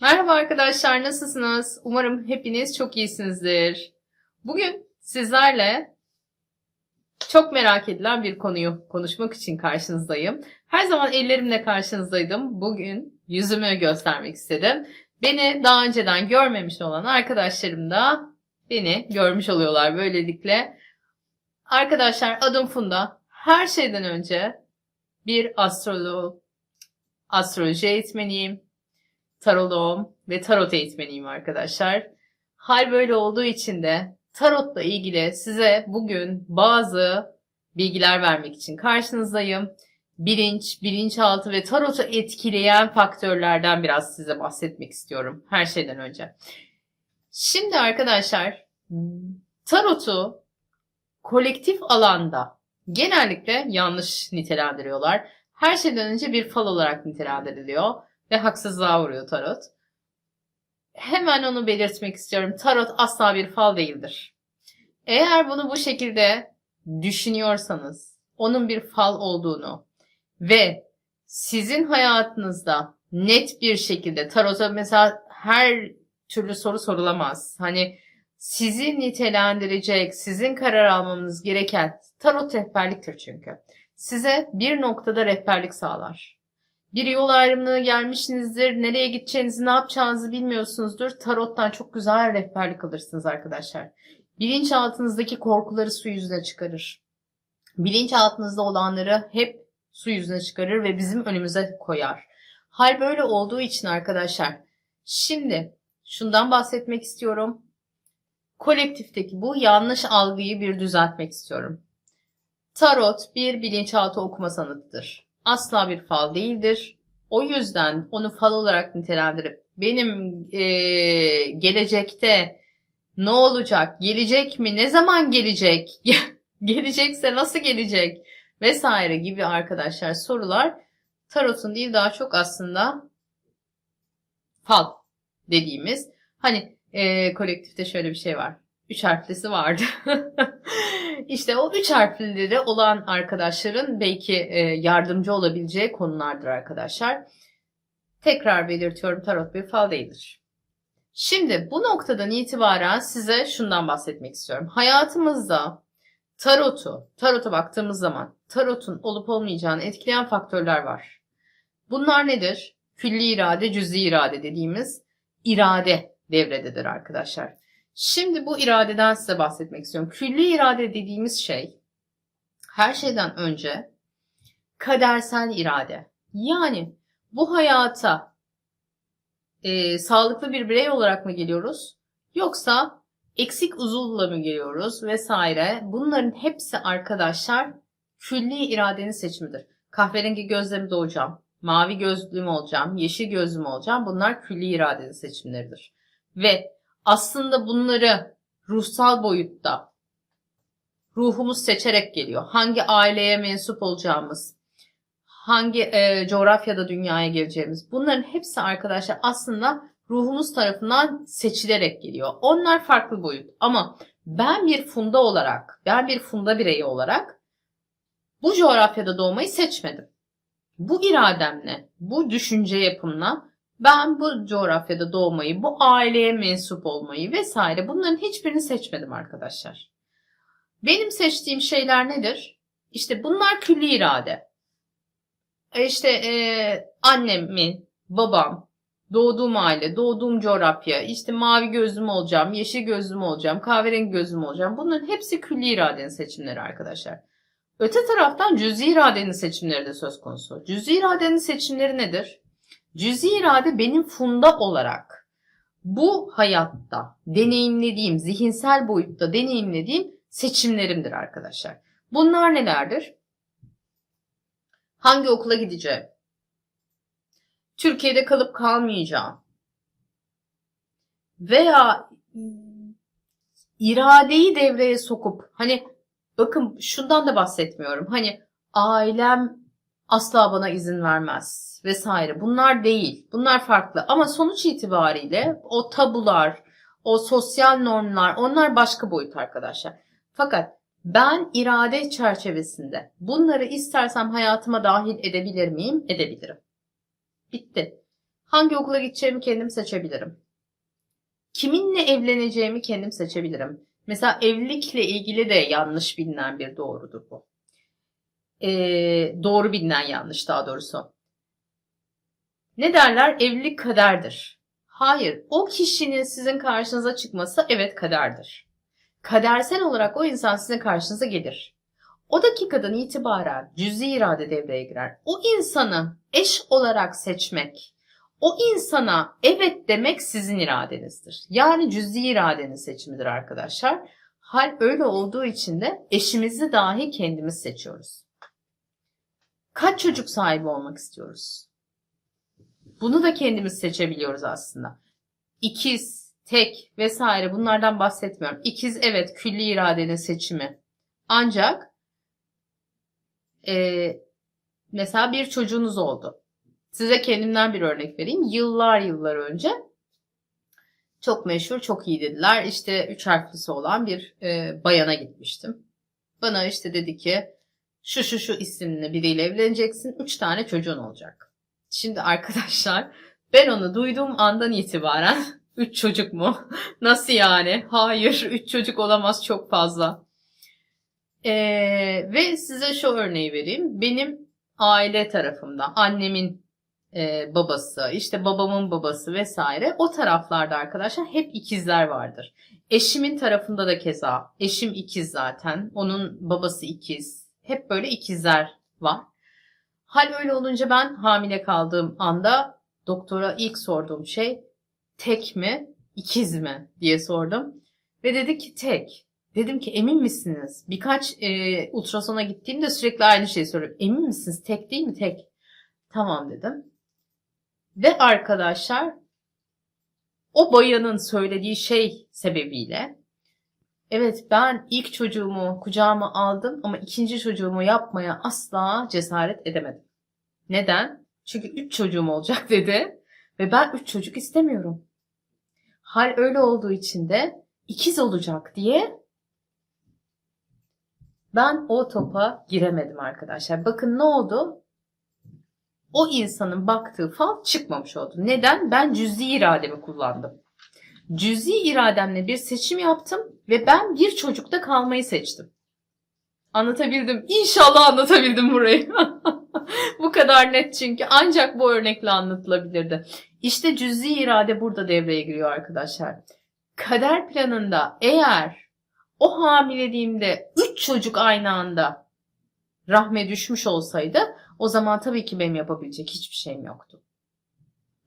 Merhaba arkadaşlar, nasılsınız? Umarım hepiniz çok iyisinizdir. Bugün sizlerle çok merak edilen bir konuyu konuşmak için karşınızdayım. Her zaman ellerimle karşınızdaydım. Bugün yüzümü göstermek istedim. Beni daha önceden görmemiş olan arkadaşlarım da beni görmüş oluyorlar böylelikle. Arkadaşlar adım Funda. Her şeyden önce bir astrolog, astroloji eğitmeniyim taroloğum ve tarot eğitmeniyim arkadaşlar. Hal böyle olduğu için de tarotla ilgili size bugün bazı bilgiler vermek için karşınızdayım. Bilinç, bilinçaltı ve tarotu etkileyen faktörlerden biraz size bahsetmek istiyorum her şeyden önce. Şimdi arkadaşlar tarotu kolektif alanda genellikle yanlış nitelendiriyorlar. Her şeyden önce bir fal olarak nitelendiriliyor ve haksızlığa uğruyor tarot. Hemen onu belirtmek istiyorum. Tarot asla bir fal değildir. Eğer bunu bu şekilde düşünüyorsanız, onun bir fal olduğunu ve sizin hayatınızda net bir şekilde tarota mesela her türlü soru sorulamaz. Hani sizi nitelendirecek, sizin karar almanız gereken tarot rehberliktir çünkü. Size bir noktada rehberlik sağlar bir yol ayrımına gelmişsinizdir. Nereye gideceğinizi, ne yapacağınızı bilmiyorsunuzdur. Tarottan çok güzel rehberlik alırsınız arkadaşlar. Bilinçaltınızdaki korkuları su yüzüne çıkarır. Bilinçaltınızda olanları hep su yüzüne çıkarır ve bizim önümüze koyar. Hal böyle olduğu için arkadaşlar. Şimdi şundan bahsetmek istiyorum. Kolektifteki bu yanlış algıyı bir düzeltmek istiyorum. Tarot bir bilinçaltı okuma sanatıdır asla bir fal değildir. O yüzden onu fal olarak nitelendirip benim e, gelecekte ne olacak, gelecek mi, ne zaman gelecek, gelecekse nasıl gelecek vesaire gibi arkadaşlar sorular tarotun değil daha çok aslında fal dediğimiz. Hani e, kolektifte şöyle bir şey var. Üç harflisi vardı. İşte o üç harflileri olan arkadaşların belki e, yardımcı olabileceği konulardır arkadaşlar. Tekrar belirtiyorum tarot bir fal değildir. Şimdi bu noktadan itibaren size şundan bahsetmek istiyorum. Hayatımızda tarotu, tarota baktığımız zaman tarotun olup olmayacağını etkileyen faktörler var. Bunlar nedir? Külli irade, cüzi irade dediğimiz irade devrededir arkadaşlar. Şimdi bu iradeden size bahsetmek istiyorum. Külli irade dediğimiz şey her şeyden önce kadersel irade. Yani bu hayata e, sağlıklı bir birey olarak mı geliyoruz? Yoksa eksik uzulla mı geliyoruz vesaire. Bunların hepsi arkadaşlar külli iradenin seçimidir. Kahverengi gözlerimi doğacağım, mavi gözlüğüm olacağım, yeşil gözlüğüm olacağım. Bunlar külli iradenin seçimleridir. Ve aslında bunları ruhsal boyutta ruhumuz seçerek geliyor. Hangi aileye mensup olacağımız, hangi e, coğrafyada dünyaya geleceğimiz bunların hepsi arkadaşlar aslında ruhumuz tarafından seçilerek geliyor. Onlar farklı boyut ama ben bir funda olarak, ben bir funda bireyi olarak bu coğrafyada doğmayı seçmedim. Bu irademle, bu düşünce yapımla ben bu coğrafyada doğmayı, bu aileye mensup olmayı vesaire bunların hiçbirini seçmedim arkadaşlar. Benim seçtiğim şeyler nedir? İşte bunlar külli irade. E işte e, annemin, babam, doğduğum aile, doğduğum coğrafya, işte mavi gözlüm olacağım, yeşil gözlüm olacağım, kahverengi gözlüm olacağım. Bunların hepsi külli iradenin seçimleri arkadaşlar. Öte taraftan cüzi iradenin seçimleri de söz konusu. Cüzi iradenin seçimleri nedir? Cüzi irade benim funda olarak bu hayatta deneyimlediğim, zihinsel boyutta deneyimlediğim seçimlerimdir arkadaşlar. Bunlar nelerdir? Hangi okula gideceğim? Türkiye'de kalıp kalmayacağım. Veya iradeyi devreye sokup hani bakın şundan da bahsetmiyorum. Hani ailem asla bana izin vermez vesaire. Bunlar değil. Bunlar farklı. Ama sonuç itibariyle o tabular, o sosyal normlar onlar başka boyut arkadaşlar. Fakat ben irade çerçevesinde bunları istersem hayatıma dahil edebilir miyim? Edebilirim. Bitti. Hangi okula gideceğimi kendim seçebilirim. Kiminle evleneceğimi kendim seçebilirim. Mesela evlilikle ilgili de yanlış bilinen bir doğrudur bu. Ee, doğru bilinen yanlış daha doğrusu. Ne derler? Evlilik kaderdir. Hayır, o kişinin sizin karşınıza çıkması evet kaderdir. Kadersel olarak o insan sizin karşınıza gelir. O dakikadan itibaren cüzi irade devreye girer. O insanı eş olarak seçmek, o insana evet demek sizin iradenizdir. Yani cüzi iradenin seçimidir arkadaşlar. Hal öyle olduğu için de eşimizi dahi kendimiz seçiyoruz. Kaç çocuk sahibi olmak istiyoruz? Bunu da kendimiz seçebiliyoruz aslında. İkiz, tek vesaire bunlardan bahsetmiyorum. İkiz evet külli iradenin seçimi. Ancak e, mesela bir çocuğunuz oldu. Size kendimden bir örnek vereyim. Yıllar yıllar önce çok meşhur, çok iyi dediler. İşte üç harflisi olan bir e, bayana gitmiştim. Bana işte dedi ki şu şu şu isimli biriyle evleneceksin. Üç tane çocuğun olacak. Şimdi arkadaşlar ben onu duyduğum andan itibaren üç çocuk mu? Nasıl yani? Hayır üç çocuk olamaz çok fazla. Ee, ve size şu örneği vereyim. Benim aile tarafımda annemin e, babası, işte babamın babası vesaire o taraflarda arkadaşlar hep ikizler vardır. Eşimin tarafında da keza. Eşim ikiz zaten. Onun babası ikiz. Hep böyle ikizler var. Hal öyle olunca ben hamile kaldığım anda doktora ilk sorduğum şey tek mi, ikiz mi diye sordum. Ve dedi ki tek. Dedim ki emin misiniz? Birkaç e, ultrasona gittiğimde sürekli aynı şeyi soruyorum. Emin misiniz? Tek değil mi? Tek. Tamam dedim. Ve arkadaşlar o bayanın söylediği şey sebebiyle evet ben ilk çocuğumu kucağıma aldım ama ikinci çocuğumu yapmaya asla cesaret edemedim. Neden? Çünkü üç çocuğum olacak dedi ve ben üç çocuk istemiyorum. Hal öyle olduğu için de ikiz olacak diye ben o topa giremedim arkadaşlar. Bakın ne oldu? O insanın baktığı fal çıkmamış oldu. Neden? Ben cüzi irademi kullandım. Cüzi irademle bir seçim yaptım ve ben bir çocukta kalmayı seçtim. Anlatabildim. İnşallah anlatabildim burayı. bu kadar net çünkü ancak bu örnekle anlatılabilirdi. İşte cüzi irade burada devreye giriyor arkadaşlar. Kader planında eğer o hamileliğimde 3 çocuk aynı anda rahme düşmüş olsaydı o zaman tabii ki benim yapabilecek hiçbir şeyim yoktu.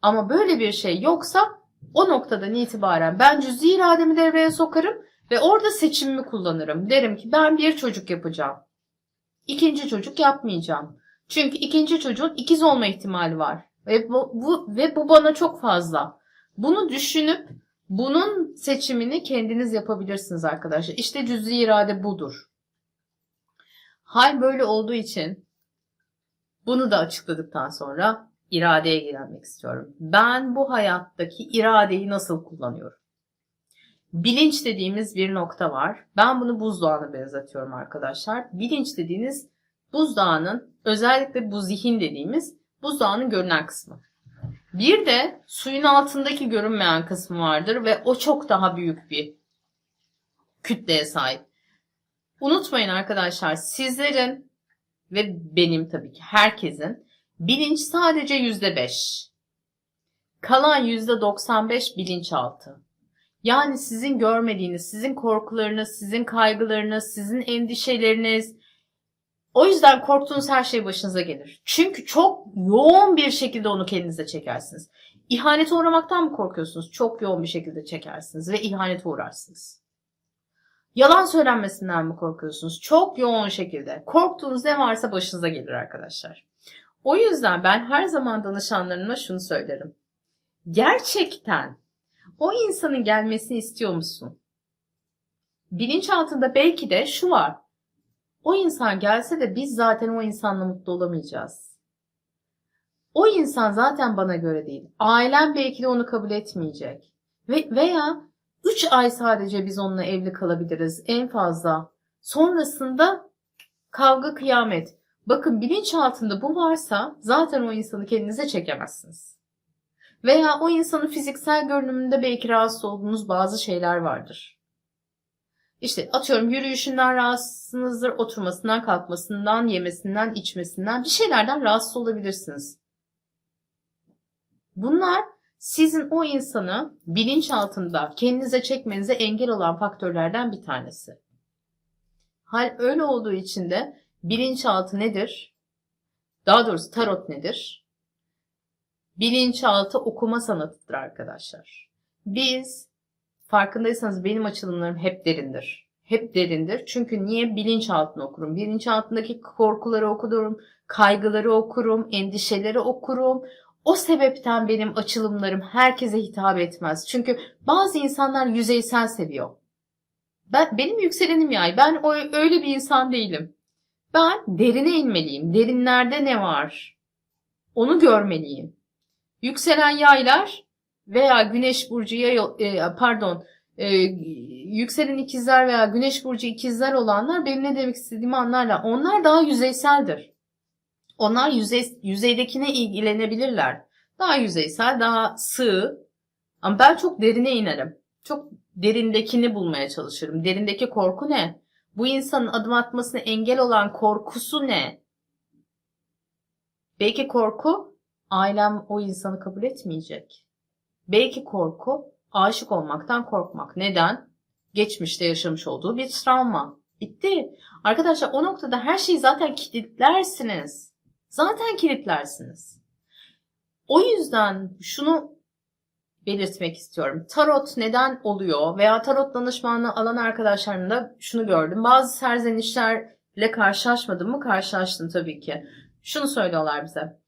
Ama böyle bir şey yoksa o noktadan itibaren ben cüzi irademi devreye sokarım ve orada seçimimi kullanırım. Derim ki ben bir çocuk yapacağım. İkinci çocuk yapmayacağım. Çünkü ikinci çocuğun ikiz olma ihtimali var. Ve bu, bu, ve bu bana çok fazla. Bunu düşünüp bunun seçimini kendiniz yapabilirsiniz arkadaşlar. İşte cüzi irade budur. Hal böyle olduğu için bunu da açıkladıktan sonra iradeye gelmek istiyorum. Ben bu hayattaki iradeyi nasıl kullanıyorum? Bilinç dediğimiz bir nokta var. Ben bunu buzdağına benzetiyorum arkadaşlar. Bilinç dediğiniz buzdağının özellikle bu zihin dediğimiz buzdağının görünen kısmı. Bir de suyun altındaki görünmeyen kısmı vardır ve o çok daha büyük bir kütleye sahip. Unutmayın arkadaşlar sizlerin ve benim tabii ki herkesin bilinç sadece yüzde beş. Kalan yüzde 95 bilinçaltı. Yani sizin görmediğiniz, sizin korkularınız, sizin kaygılarınız, sizin endişeleriniz, o yüzden korktuğunuz her şey başınıza gelir. Çünkü çok yoğun bir şekilde onu kendinize çekersiniz. İhanete uğramaktan mı korkuyorsunuz? Çok yoğun bir şekilde çekersiniz ve ihanete uğrarsınız. Yalan söylenmesinden mi korkuyorsunuz? Çok yoğun şekilde. Korktuğunuz ne varsa başınıza gelir arkadaşlar. O yüzden ben her zaman danışanlarıma şunu söylerim. Gerçekten o insanın gelmesini istiyor musun? Bilinçaltında belki de şu var. O insan gelse de biz zaten o insanla mutlu olamayacağız. O insan zaten bana göre değil. Ailem belki de onu kabul etmeyecek. Ve veya 3 ay sadece biz onunla evli kalabiliriz en fazla. Sonrasında kavga kıyamet. Bakın bilinçaltında bu varsa zaten o insanı kendinize çekemezsiniz. Veya o insanın fiziksel görünümünde belki rahatsız olduğunuz bazı şeyler vardır. İşte atıyorum yürüyüşünden rahatsızsınızdır, oturmasından, kalkmasından, yemesinden, içmesinden bir şeylerden rahatsız olabilirsiniz. Bunlar sizin o insanı bilinç altında kendinize çekmenize engel olan faktörlerden bir tanesi. Hal öyle olduğu için de bilinçaltı nedir? Daha doğrusu tarot nedir? Bilinçaltı okuma sanatıdır arkadaşlar. Biz farkındaysanız benim açılımlarım hep derindir. Hep derindir. Çünkü niye bilinçaltını okurum? Bilinçaltındaki korkuları okurum, kaygıları okurum, endişeleri okurum. O sebepten benim açılımlarım herkese hitap etmez. Çünkü bazı insanlar yüzeysel seviyor. Ben benim yükselenim yay. Ben o, öyle bir insan değilim. Ben derine inmeliyim. Derinlerde ne var? Onu görmeliyim. Yükselen yaylar veya güneş burcu yay, e, pardon e, yükselen ikizler veya güneş burcu ikizler olanlar benim ne demek istediğimi anlarlar. Onlar daha yüzeyseldir. Onlar yüzey, yüzeydekine ilgilenebilirler. Daha yüzeysel, daha sığ. Ama ben çok derine inerim. Çok derindekini bulmaya çalışırım. Derindeki korku ne? Bu insanın adım atmasına engel olan korkusu ne? Belki korku ailem o insanı kabul etmeyecek. Belki korku aşık olmaktan korkmak. Neden? Geçmişte yaşamış olduğu bir travma. Bitti. Arkadaşlar o noktada her şeyi zaten kilitlersiniz. Zaten kilitlersiniz. O yüzden şunu belirtmek istiyorum. Tarot neden oluyor veya tarot danışmanlığı alan arkadaşlarımda şunu gördüm. Bazı serzenişlerle karşılaşmadım mı? Karşılaştım tabii ki. Şunu söylüyorlar bize.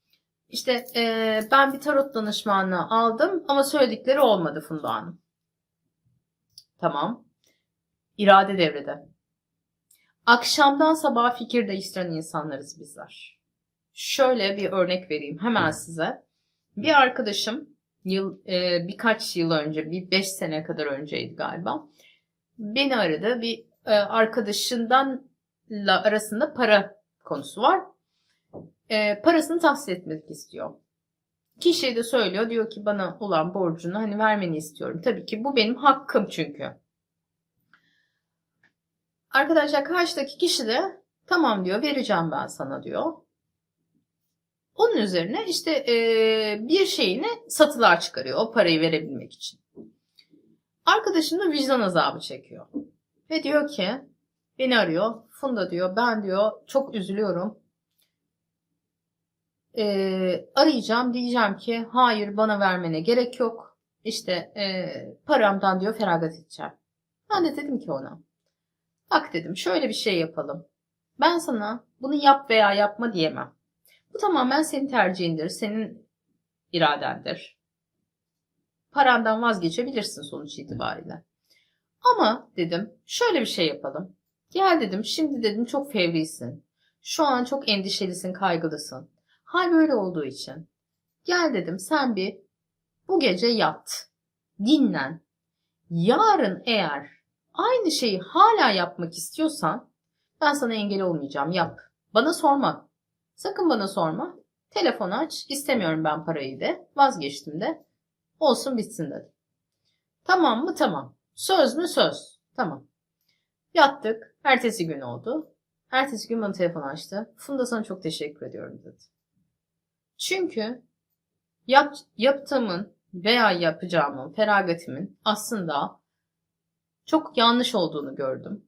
İşte e, ben bir tarot danışmanlığı aldım ama söyledikleri olmadı Funda Hanım. Tamam. İrade devrede. Akşamdan sabaha fikir değiştiren insanlarız bizler. Şöyle bir örnek vereyim hemen size. Bir arkadaşım yıl e, birkaç yıl önce, bir beş sene kadar önceydi galiba. Beni aradı. Bir e, arkadaşından arasında para konusu var. E, parasını tahsil etmek istiyor. Kişiye de söylüyor. Diyor ki bana olan borcunu hani vermeni istiyorum. Tabii ki bu benim hakkım çünkü. Arkadaşlar karşıdaki kişi de tamam diyor vereceğim ben sana diyor. Onun üzerine işte e, bir şeyini satılığa çıkarıyor o parayı verebilmek için. Arkadaşım da vicdan azabı çekiyor. Ve diyor ki beni arıyor. Funda diyor ben diyor çok üzülüyorum. E, arayacağım diyeceğim ki hayır bana vermene gerek yok. İşte e, paramdan diyor feragat edeceğim. Ben de dedim ki ona bak dedim şöyle bir şey yapalım. Ben sana bunu yap veya yapma diyemem. Bu tamamen senin tercihindir, senin iradendir. Parandan vazgeçebilirsin sonuç itibariyle. Ama dedim şöyle bir şey yapalım. Gel dedim şimdi dedim çok fevrisin. Şu an çok endişelisin, kaygılısın. Hal böyle olduğu için. Gel dedim sen bir bu gece yat. Dinlen. Yarın eğer aynı şeyi hala yapmak istiyorsan ben sana engel olmayacağım. Yap. Bana sorma. Sakın bana sorma. Telefon aç. İstemiyorum ben parayı de. Vazgeçtim de. Olsun bitsin dedi. Tamam mı? Tamam. Söz mü? Söz. Tamam. Yattık. Ertesi gün oldu. Ertesi gün bana telefon açtı. Funda sana çok teşekkür ediyorum dedi. Çünkü yap, yaptığımın veya yapacağımın, feragatimin aslında çok yanlış olduğunu gördüm.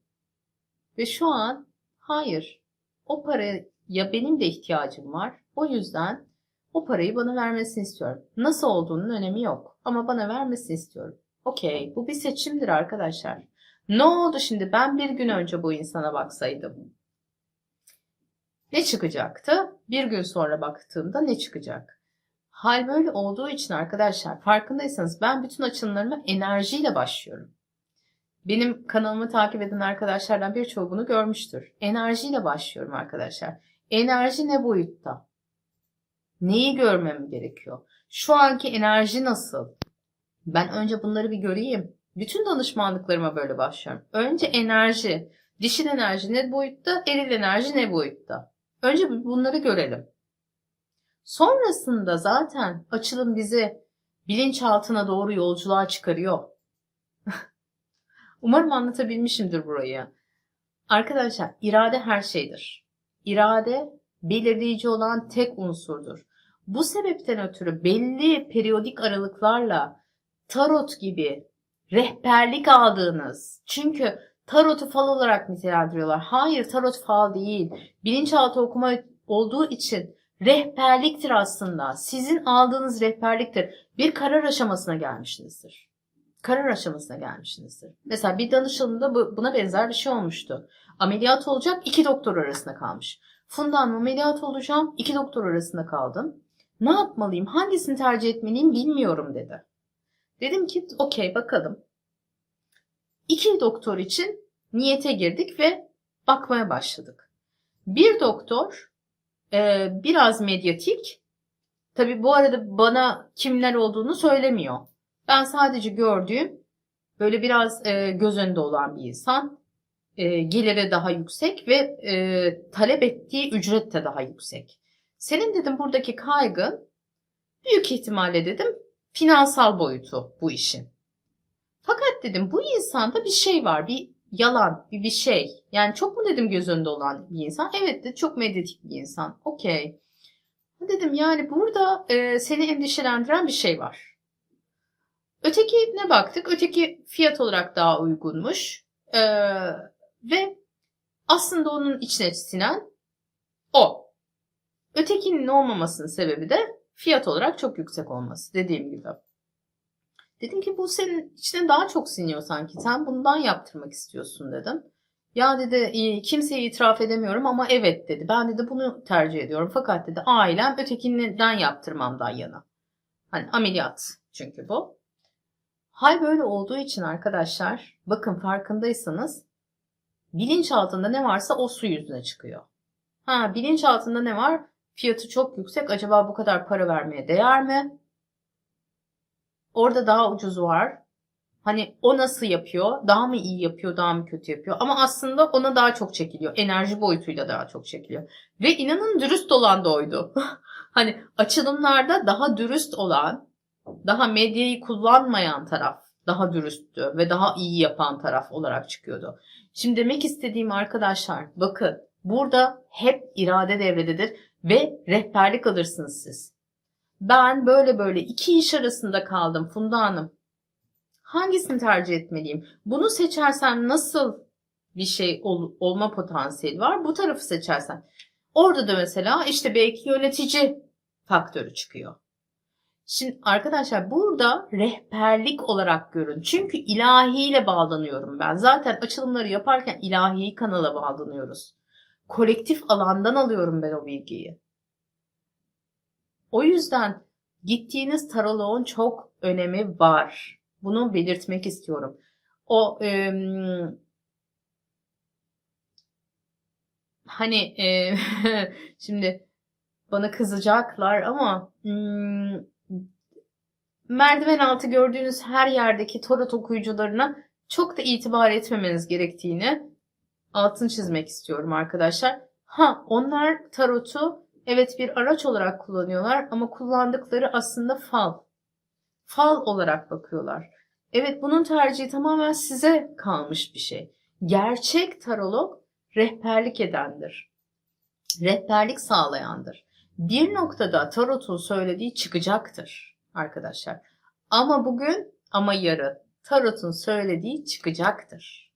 Ve şu an hayır o parayı ya benim de ihtiyacım var. O yüzden o parayı bana vermesini istiyorum. Nasıl olduğunun önemi yok. Ama bana vermesini istiyorum. Okey. Bu bir seçimdir arkadaşlar. Ne oldu şimdi ben bir gün önce bu insana baksaydım? Ne çıkacaktı? Bir gün sonra baktığımda ne çıkacak? Hal böyle olduğu için arkadaşlar farkındaysanız ben bütün açılımlarıma enerjiyle başlıyorum. Benim kanalımı takip eden arkadaşlardan birçoğu bunu görmüştür. Enerjiyle başlıyorum arkadaşlar. Enerji ne boyutta? Neyi görmem gerekiyor? Şu anki enerji nasıl? Ben önce bunları bir göreyim. Bütün danışmanlıklarıma böyle başlıyorum. Önce enerji. Dişil enerji ne boyutta? Eril enerji ne boyutta? Önce bunları görelim. Sonrasında zaten açılım bizi bilinçaltına doğru yolculuğa çıkarıyor. Umarım anlatabilmişimdir burayı. Arkadaşlar irade her şeydir. İrade belirleyici olan tek unsurdur. Bu sebepten ötürü belli periyodik aralıklarla tarot gibi rehberlik aldığınız çünkü tarotu fal olarak nitelendiriyorlar. Hayır tarot fal değil. Bilinçaltı okuma olduğu için rehberliktir aslında. Sizin aldığınız rehberliktir. Bir karar aşamasına gelmişsinizdir. Karar aşamasına gelmişsinizdir. Mesela bir danışanımda bu- buna benzer bir şey olmuştu. Ameliyat olacak iki doktor arasında kalmış. Funda Hanım ameliyat olacağım iki doktor arasında kaldım. Ne yapmalıyım hangisini tercih etmeliyim bilmiyorum dedi. Dedim ki okey bakalım. İki doktor için niyete girdik ve bakmaya başladık. Bir doktor e, biraz medyatik. Tabi bu arada bana kimler olduğunu söylemiyor. Ben sadece gördüğüm böyle biraz e, göz önünde olan bir insan. E, geliri daha yüksek ve e, talep ettiği ücret de daha yüksek. Senin dedim buradaki kaygın büyük ihtimalle dedim finansal boyutu bu işin. Fakat dedim bu insanda bir şey var, bir yalan, bir bir şey. Yani çok mu dedim göz önünde olan bir insan? Evet de çok medyatik bir insan. Okey. Dedim yani burada e, seni endişelendiren bir şey var. Ötekine baktık. Öteki fiyat olarak daha uygunmuş. E, ve aslında onun içine sinen o. Ötekinin olmamasının sebebi de fiyat olarak çok yüksek olması dediğim gibi. Dedim ki bu senin içine daha çok siniyor sanki. Sen bundan yaptırmak istiyorsun dedim. Ya dedi "e, kimseye itiraf edemiyorum ama evet dedi. Ben dedi bunu tercih ediyorum. Fakat dedi ailem ötekinden yaptırmamdan yana. Hani ameliyat çünkü bu. Hal böyle olduğu için arkadaşlar bakın farkındaysanız bilinç altında ne varsa o su yüzüne çıkıyor. Ha bilinç altında ne var? Fiyatı çok yüksek. Acaba bu kadar para vermeye değer mi? Orada daha ucuz var. Hani o nasıl yapıyor? Daha mı iyi yapıyor, daha mı kötü yapıyor? Ama aslında ona daha çok çekiliyor. Enerji boyutuyla daha çok çekiliyor. Ve inanın dürüst olan da oydu. hani açılımlarda daha dürüst olan, daha medyayı kullanmayan taraf daha dürüsttü ve daha iyi yapan taraf olarak çıkıyordu. Şimdi demek istediğim arkadaşlar bakın burada hep irade devrededir ve rehberlik alırsınız siz. Ben böyle böyle iki iş arasında kaldım Funda Hanım. Hangisini tercih etmeliyim? Bunu seçersen nasıl bir şey ol- olma potansiyeli var? Bu tarafı seçersen. Orada da mesela işte belki yönetici faktörü çıkıyor. Şimdi arkadaşlar burada rehberlik olarak görün. Çünkü ilahiyle bağlanıyorum ben. Zaten açılımları yaparken ilahi kanala bağlanıyoruz. Kolektif alandan alıyorum ben o bilgiyi. O yüzden gittiğiniz taroloğun çok önemi var. Bunu belirtmek istiyorum. O em, hani e, şimdi bana kızacaklar ama hmm, merdiven altı gördüğünüz her yerdeki tarot okuyucularına çok da itibar etmemeniz gerektiğini altın çizmek istiyorum arkadaşlar. Ha onlar tarotu evet bir araç olarak kullanıyorlar ama kullandıkları aslında fal. Fal olarak bakıyorlar. Evet bunun tercihi tamamen size kalmış bir şey. Gerçek tarolog rehberlik edendir. Rehberlik sağlayandır. Bir noktada tarotun söylediği çıkacaktır arkadaşlar. Ama bugün ama yarın tarotun söylediği çıkacaktır.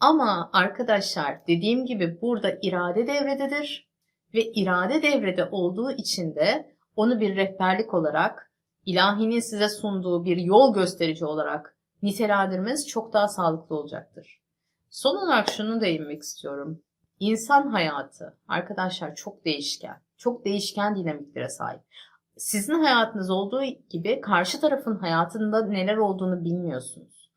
Ama arkadaşlar dediğim gibi burada irade devrededir ve irade devrede olduğu için de onu bir rehberlik olarak ilahinin size sunduğu bir yol gösterici olarak nitelendirmeniz çok daha sağlıklı olacaktır. Son olarak şunu değinmek istiyorum. İnsan hayatı arkadaşlar çok değişken. Çok değişken dinamiklere sahip. Sizin hayatınız olduğu gibi karşı tarafın hayatında neler olduğunu bilmiyorsunuz.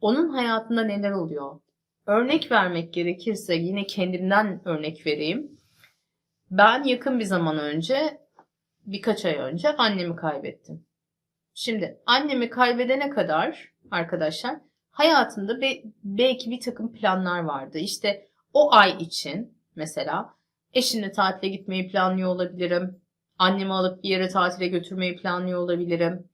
Onun hayatında neler oluyor? Örnek vermek gerekirse yine kendimden örnek vereyim. Ben yakın bir zaman önce, birkaç ay önce annemi kaybettim. Şimdi annemi kaybedene kadar arkadaşlar hayatımda be- belki bir takım planlar vardı. İşte o ay için mesela eşimle tatile gitmeyi planlıyor olabilirim. Annemi alıp bir yere tatile götürmeyi planlıyor olabilirim.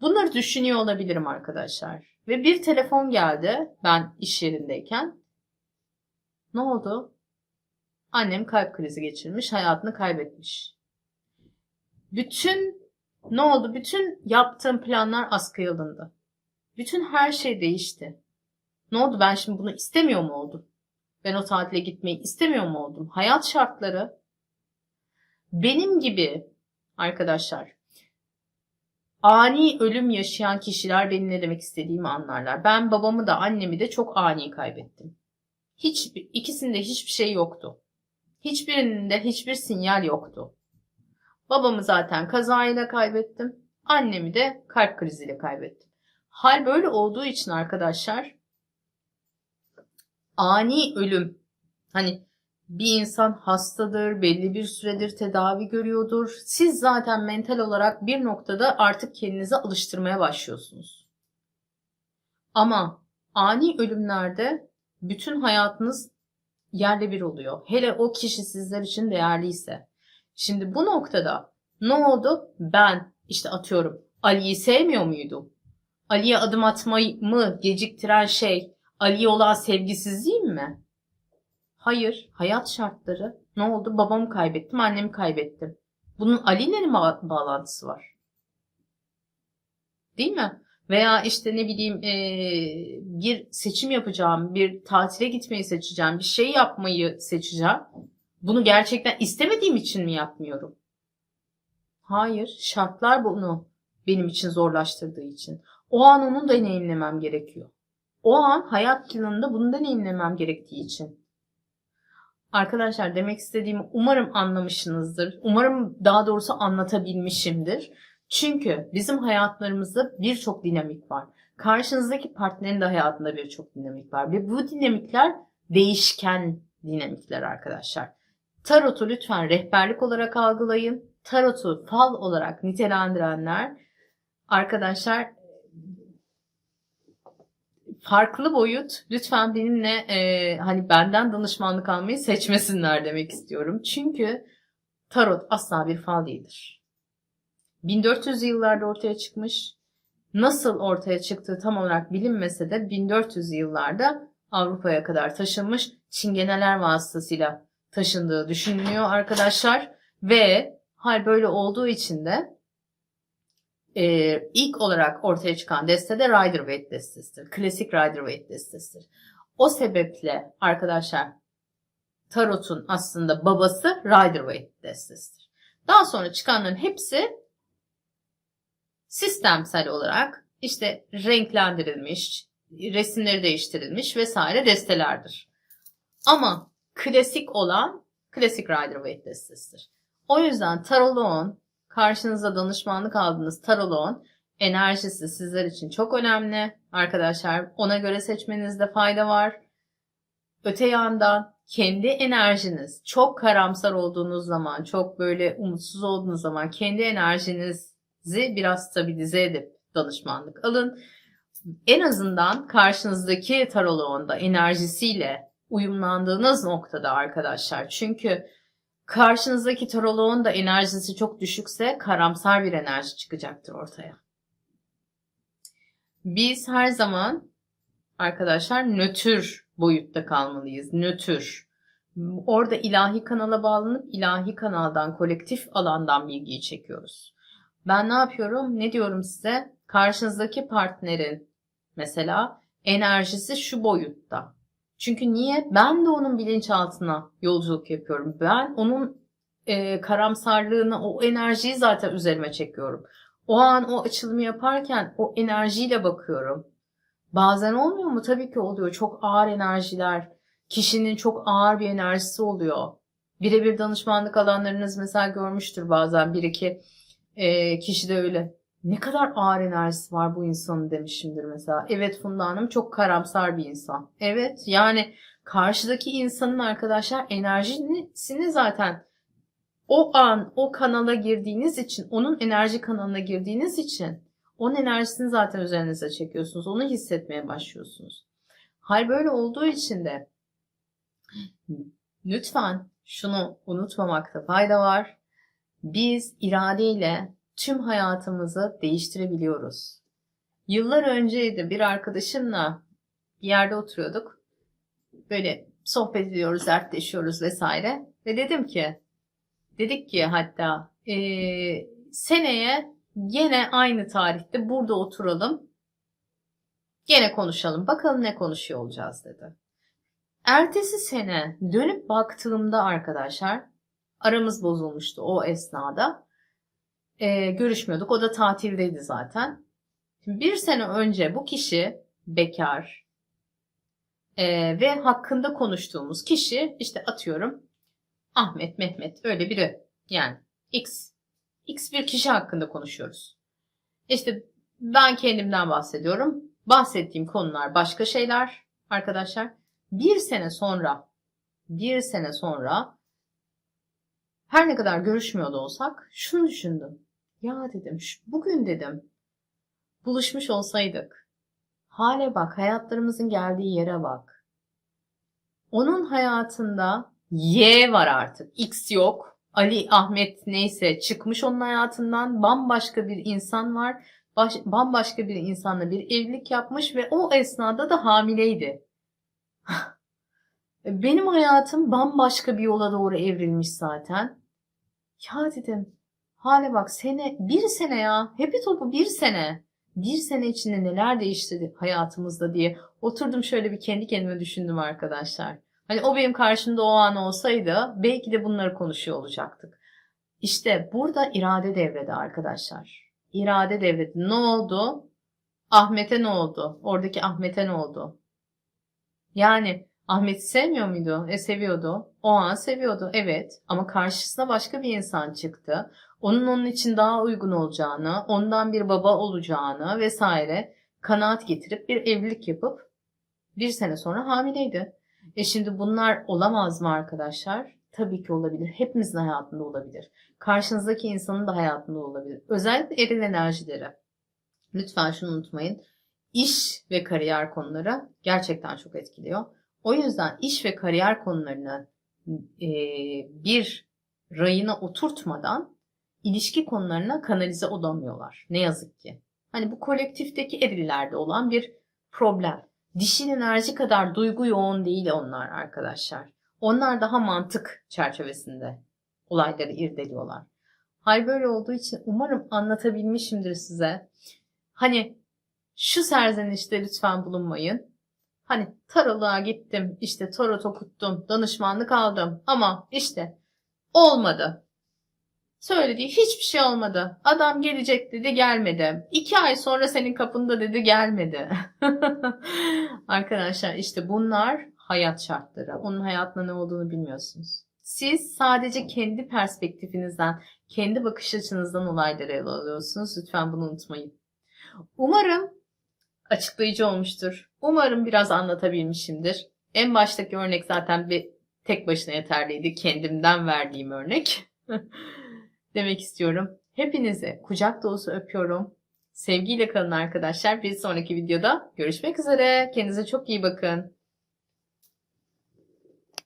Bunları düşünüyor olabilirim arkadaşlar. Ve bir telefon geldi ben iş yerindeyken. Ne oldu? Annem kalp krizi geçirmiş, hayatını kaybetmiş. Bütün ne oldu? Bütün yaptığım planlar askıya alındı. Bütün her şey değişti. Ne oldu? Ben şimdi bunu istemiyor mu oldum? Ben o tatile gitmeyi istemiyor mu oldum? Hayat şartları benim gibi arkadaşlar ani ölüm yaşayan kişiler benim ne demek istediğimi anlarlar. Ben babamı da annemi de çok ani kaybettim. Hiç ikisinde hiçbir şey yoktu. Hiçbirinde hiçbir sinyal yoktu. Babamı zaten kazayla kaybettim. Annemi de kalp kriziyle kaybettim. Hal böyle olduğu için arkadaşlar ani ölüm hani bir insan hastadır, belli bir süredir tedavi görüyordur. Siz zaten mental olarak bir noktada artık kendinize alıştırmaya başlıyorsunuz. Ama ani ölümlerde bütün hayatınız yerle bir oluyor. Hele o kişi sizler için değerliyse. Şimdi bu noktada ne oldu? Ben işte atıyorum Ali'yi sevmiyor muydum? Ali'ye adım atmayı geciktiren şey Ali'ye olan sevgisizliğim mi? Hayır, hayat şartları. Ne oldu? Babamı kaybettim, annemi kaybettim. Bunun Ali'yle mi ba- bağlantısı var? Değil mi? Veya işte ne bileyim eee, bir seçim yapacağım, bir tatile gitmeyi seçeceğim, bir şey yapmayı seçeceğim. Bunu gerçekten istemediğim için mi yapmıyorum? Hayır, şartlar bunu benim için zorlaştırdığı için. O an onu deneyimlemem gerekiyor. O an hayat planında bunu deneyimlemem gerektiği için. Arkadaşlar demek istediğimi umarım anlamışsınızdır. Umarım daha doğrusu anlatabilmişimdir. Çünkü bizim hayatlarımızda birçok dinamik var. Karşınızdaki partnerin de hayatında birçok dinamik var. Ve bu dinamikler değişken dinamikler arkadaşlar. Tarot'u lütfen rehberlik olarak algılayın. Tarot'u fal olarak nitelendirenler arkadaşlar farklı boyut lütfen benimle e, hani benden danışmanlık almayı seçmesinler demek istiyorum. Çünkü tarot asla bir fal değildir. 1400 yıllarda ortaya çıkmış. Nasıl ortaya çıktığı tam olarak bilinmese de 1400 yıllarda Avrupa'ya kadar taşınmış çingeneler vasıtasıyla taşındığı düşünülüyor arkadaşlar. Ve hal böyle olduğu için de e, ilk olarak ortaya çıkan deste de Rider-Waite destesidir. Klasik Rider-Waite destesidir. O sebeple arkadaşlar Tarot'un aslında babası Rider-Waite destesidir. Daha sonra çıkanların hepsi sistemsel olarak işte renklendirilmiş, resimleri değiştirilmiş vesaire destelerdir. Ama klasik olan klasik Rider-Waite destesidir. O yüzden taroloğun karşınıza danışmanlık aldığınız taroloğun enerjisi sizler için çok önemli. Arkadaşlar ona göre seçmenizde fayda var. Öte yandan kendi enerjiniz çok karamsar olduğunuz zaman, çok böyle umutsuz olduğunuz zaman kendi enerjinizi biraz stabilize edip danışmanlık alın. En azından karşınızdaki taroloğun da enerjisiyle uyumlandığınız noktada arkadaşlar. Çünkü karşınızdaki taroloğun da enerjisi çok düşükse karamsar bir enerji çıkacaktır ortaya. Biz her zaman arkadaşlar nötr boyutta kalmalıyız. Nötr. Orada ilahi kanala bağlanıp ilahi kanaldan, kolektif alandan bilgiyi çekiyoruz. Ben ne yapıyorum? Ne diyorum size? Karşınızdaki partnerin mesela enerjisi şu boyutta. Çünkü niye? Ben de onun bilinçaltına yolculuk yapıyorum. Ben onun e, karamsarlığını, o enerjiyi zaten üzerime çekiyorum. O an o açılımı yaparken o enerjiyle bakıyorum. Bazen olmuyor mu? Tabii ki oluyor. Çok ağır enerjiler. Kişinin çok ağır bir enerjisi oluyor. Birebir danışmanlık alanlarınız mesela görmüştür bazen bir iki e, kişi de öyle. Ne kadar ağır enerjisi var bu insanın demişimdir mesela. Evet Funda Hanım çok karamsar bir insan. Evet yani karşıdaki insanın arkadaşlar enerjisini zaten o an o kanala girdiğiniz için, onun enerji kanalına girdiğiniz için onun enerjisini zaten üzerinize çekiyorsunuz. Onu hissetmeye başlıyorsunuz. Hal böyle olduğu için de lütfen şunu unutmamakta fayda var. Biz iradeyle tüm hayatımızı değiştirebiliyoruz. Yıllar önceydi bir arkadaşımla bir yerde oturuyorduk. Böyle sohbet ediyoruz, dertleşiyoruz vesaire. Ve dedim ki, dedik ki hatta eee, seneye gene aynı tarihte burada oturalım. Gene konuşalım. Bakalım ne konuşuyor olacağız dedi. Ertesi sene dönüp baktığımda arkadaşlar aramız bozulmuştu o esnada. Ee, görüşmüyorduk. O da tatildeydi zaten. Şimdi bir sene önce bu kişi bekar ee, ve hakkında konuştuğumuz kişi işte atıyorum Ahmet, Mehmet öyle biri yani X. X bir kişi hakkında konuşuyoruz. İşte ben kendimden bahsediyorum. Bahsettiğim konular başka şeyler arkadaşlar. Bir sene sonra bir sene sonra her ne kadar görüşmüyor da olsak şunu düşündüm. Ya dedim bugün dedim buluşmuş olsaydık. Hale bak hayatlarımızın geldiği yere bak. Onun hayatında Y var artık. X yok. Ali, Ahmet neyse çıkmış onun hayatından. Bambaşka bir insan var. Baş, bambaşka bir insanla bir evlilik yapmış ve o esnada da hamileydi. Benim hayatım bambaşka bir yola doğru evrilmiş zaten. Ya dedim hale bak sene bir sene ya hepi topu bir sene. Bir sene içinde neler değişti hayatımızda diye oturdum şöyle bir kendi kendime düşündüm arkadaşlar. Hani o benim karşımda o an olsaydı belki de bunları konuşuyor olacaktık. İşte burada irade devrede arkadaşlar. İrade devrede. Ne oldu? Ahmet'e ne oldu? Oradaki Ahmet'e ne oldu? Yani Ahmet'i sevmiyor muydu? E seviyordu. O an seviyordu. Evet. Ama karşısına başka bir insan çıktı. Onun onun için daha uygun olacağını, ondan bir baba olacağını vesaire kanaat getirip bir evlilik yapıp bir sene sonra hamileydi. E şimdi bunlar olamaz mı arkadaşlar? Tabii ki olabilir. Hepimizin hayatında olabilir. Karşınızdaki insanın da hayatında olabilir. Özellikle eril enerjileri. Lütfen şunu unutmayın. İş ve kariyer konuları gerçekten çok etkiliyor. O yüzden iş ve kariyer konularını e, bir rayına oturtmadan ilişki konularına kanalize olamıyorlar. Ne yazık ki. Hani bu kolektifteki erillerde olan bir problem. Dişil enerji kadar duygu yoğun değil onlar arkadaşlar. Onlar daha mantık çerçevesinde olayları irdeliyorlar. Hal böyle olduğu için umarım anlatabilmişimdir size. Hani şu serzenişte lütfen bulunmayın. Hani taroluğa gittim, işte tarot okuttum, danışmanlık aldım ama işte olmadı. Söylediği hiçbir şey olmadı. Adam gelecek dedi gelmedi. İki ay sonra senin kapında dedi gelmedi. Arkadaşlar işte bunlar hayat şartları. Onun hayatında ne olduğunu bilmiyorsunuz. Siz sadece kendi perspektifinizden, kendi bakış açınızdan olayları ele alıyorsunuz. Lütfen bunu unutmayın. Umarım açıklayıcı olmuştur. Umarım biraz anlatabilmişimdir. En baştaki örnek zaten bir tek başına yeterliydi. Kendimden verdiğim örnek. Demek istiyorum. Hepinizi kucak dolusu öpüyorum. Sevgiyle kalın arkadaşlar. Bir sonraki videoda görüşmek üzere. Kendinize çok iyi bakın.